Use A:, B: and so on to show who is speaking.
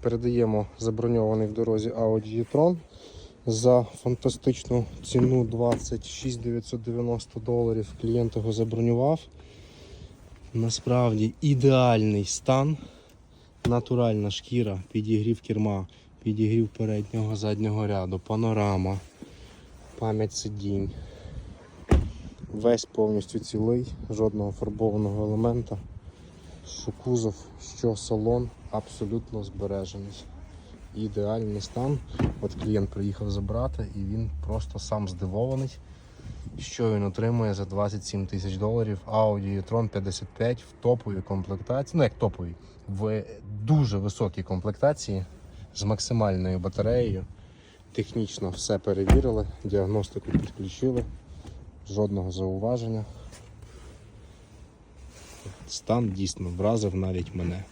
A: Передаємо заброньований в дорозі Audi e-tron за фантастичну ціну 26 990 доларів. Клієнт його забронював. Насправді ідеальний стан, натуральна шкіра, підігрів керма, підігрів переднього заднього ряду, панорама, пам'ять сидінь. Весь повністю цілий, жодного фарбованого елемента. Що кузов, що салон абсолютно збережений. Ідеальний стан. От клієнт приїхав забрати і він просто сам здивований, що він отримує за 27 тисяч доларів Audi e-tron 55 в топовій комплектації. Ну як топовій, в дуже високій комплектації з максимальною батареєю. Технічно все перевірили, діагностику підключили, жодного зауваження. Стан дійсно вразив навіть мене.